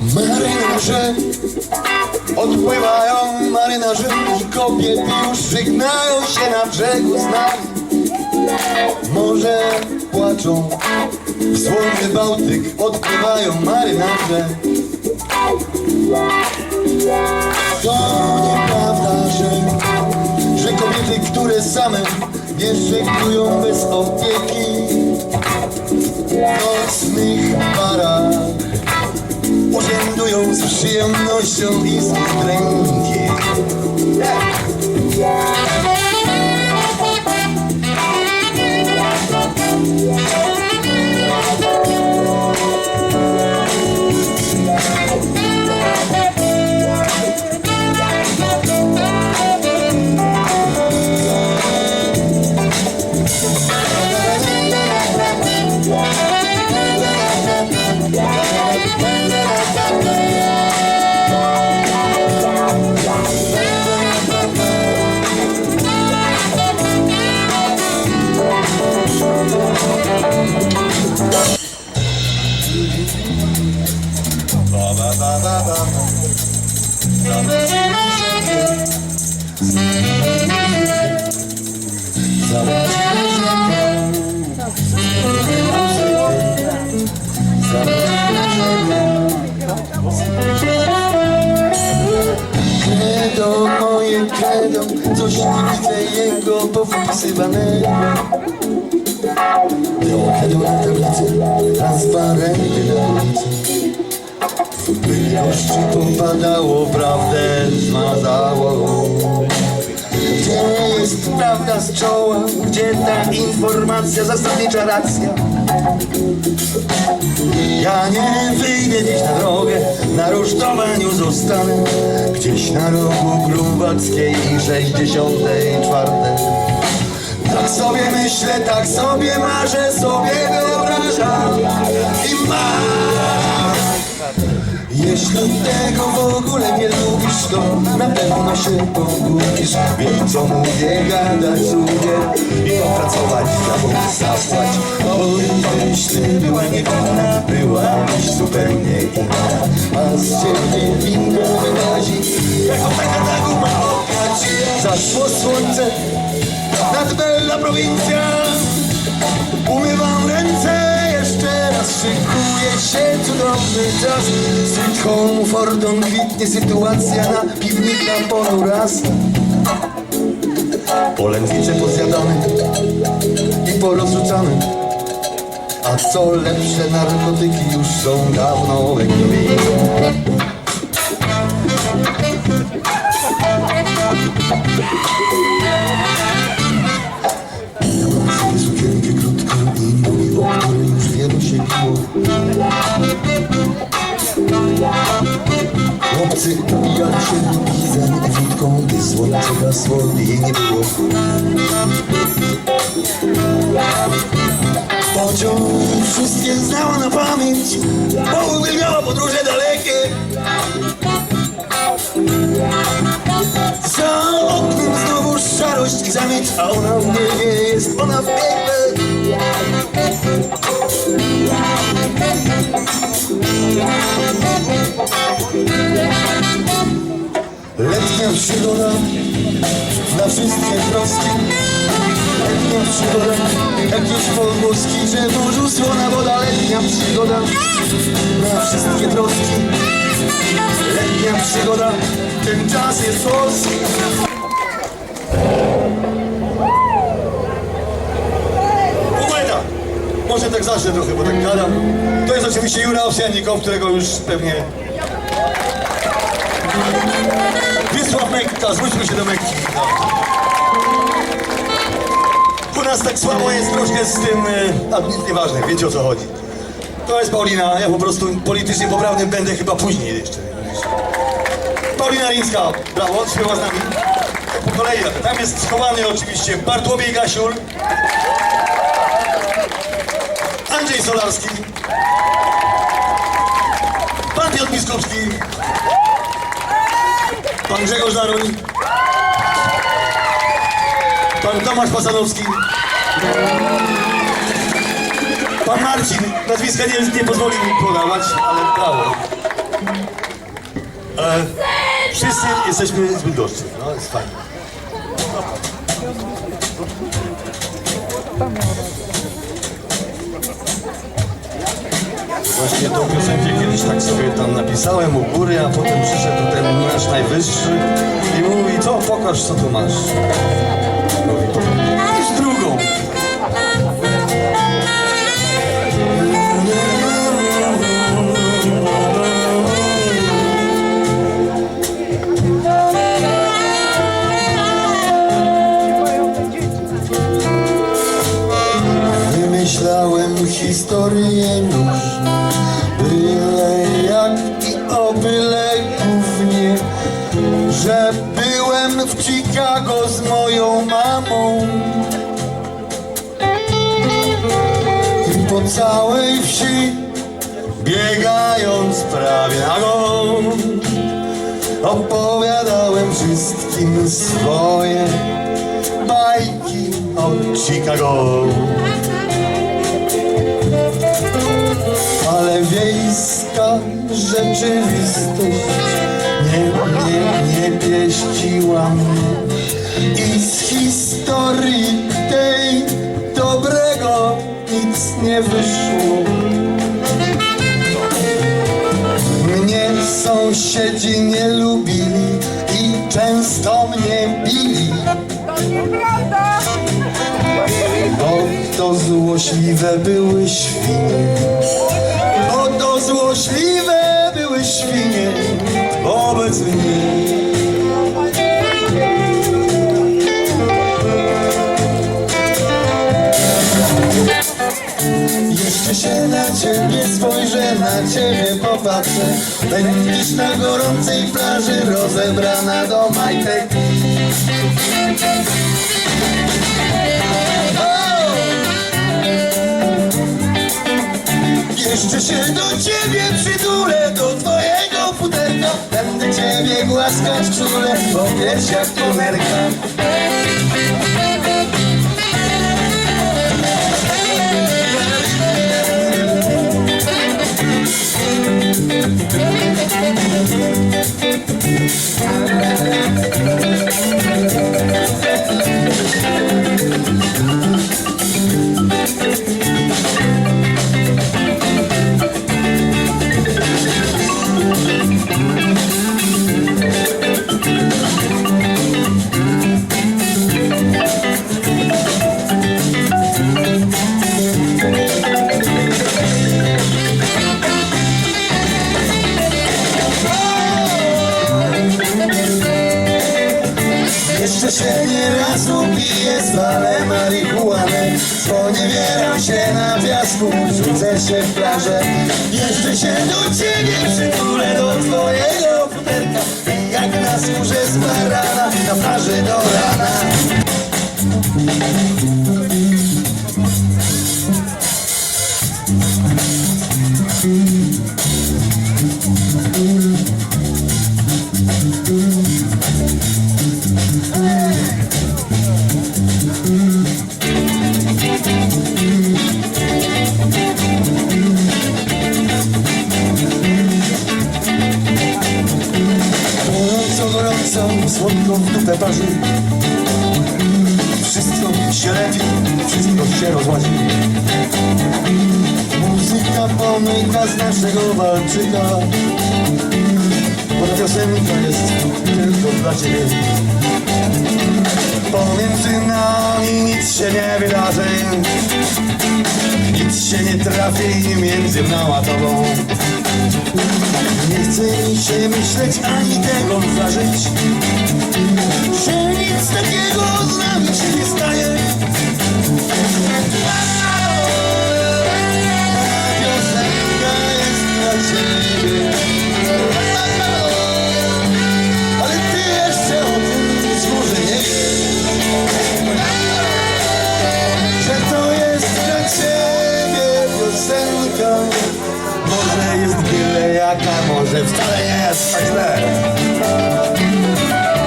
Marynarze odpływają marynarze i kobiety już żegnają się na brzegu z nami. Morze płaczą, w słony Bałtyk odpływają marynarze. To nieprawda, że, że kobiety, które same nie żeglują bez opieki nocnych barach urzędują z przyjemnością i z Credo, moje coś nie widzę jego powpisywanego. Credo na tablicy, transparenty na ulicy. Deszczu popadało, prawdę zmazało. Gdzie jest prawda z czoła? Gdzie ta informacja, zasadnicza racja? Ja nie wyjdę dziś na drogę, na rusztowaniu zostanę Gdzieś na rogu Grubackiej i 64 Tak sobie myślę, tak sobie marzę, sobie wyobrażam I mam jeśli tego w ogóle nie lubisz, to na pewno się pogubisz. Wiem co mówię, gadać lubię i opracować Bóg zapłać. Bo gdybyś ty była niewinna, byłabyś zupełnie inna. A z ciebie winno wyrazi, jako taka ta guma opiać Zaszło słońce. Nad bella prowincja Umywam ręce szykuje się cudowny czas. Sweet home, Fordon kwitnie sytuacja na piwnik na polu. Raz. Polędwicze pozjadane i porozrzucane A co lepsze narkotyki już są dawno we i wódką, gdy słońce gasło jej nie było Pociąg wszystkie znała na pamięć, bo uwielbiała podróże dalekie Za oknem znowu szarość i zamieć, a ona w niebie jest, ona w piekle. Przygoda na wszystkie troski. Letnia przygoda, jakieś pogłoski, że w morzu słona woda. Letnia przygoda na wszystkie troski. Letnia przygoda, ten czas jest polski. Poeta! Może tak zacznę trochę, bo tak gadam. To jest oczywiście Jura Owsiannikow, którego już pewnie... Mekka, zwróćmy się do. No. U nas tak słabo jest troszkę z tym, e, a nic nieważne, wiecie o co chodzi. To jest Paulina, ja po prostu politycznie poprawny będę chyba później jeszcze. Paulina Rińska, brawo, śpiewa z nami. Po kolei, tam jest schowany oczywiście Bartłomiej Gasiul, Andrzej Solarski, pan Piotr Biskupski, pan Grzegorz Daruń, pan Tomasz Pasanowski, pan Marcin, nazwiska nie, nie pozwoli mi podawać, ale Brawo. E, wszyscy jesteśmy z Bydgoszczy. No, jest fajnie. Właśnie tą piosenkę kiedyś tak sobie tam napisałem u góry, a potem przyszedł ten nasz najwyższy i mówi, co, pokaż co tu masz. W Chicago z moją mamą. I po całej wsi, biegając prawie nagą, opowiadałem wszystkim swoje bajki o Chicago. Ale wiejska rzeczywistość i z historii tej dobrego nic nie wyszło. Mnie sąsiedzi nie lubili i często mnie bili. Bo to złośliwe były świnie. Bo to złośliwe były świnie wobec mnie. Jeszcze się na ciebie spojrzę, na ciebie popatrzę. Będziesz na gorącej plaży rozebrana do majtek. Jeszcze się do ciebie przytulę, do twojego futerka. Będę ciebie głaskać czule, po piersiach pomerka się nie raz upiję, zwalę marihuanę Sponiewieram się na piasku, rzucę się w plażę. Jeszcze się do ciebie przytulę, do twojego futerka. Jak na skórze z barana, na plaży do się rozłazi. Muzyka pomyka z naszego walczyka. Bo ta piosenka jest tylko dla ciebie. Pomiędzy nami nic się nie wydarzy. Nic się nie trafi między mną a tobą. Nie chce mi się myśleć ani tego zdarzyć Że nic takiego z nami się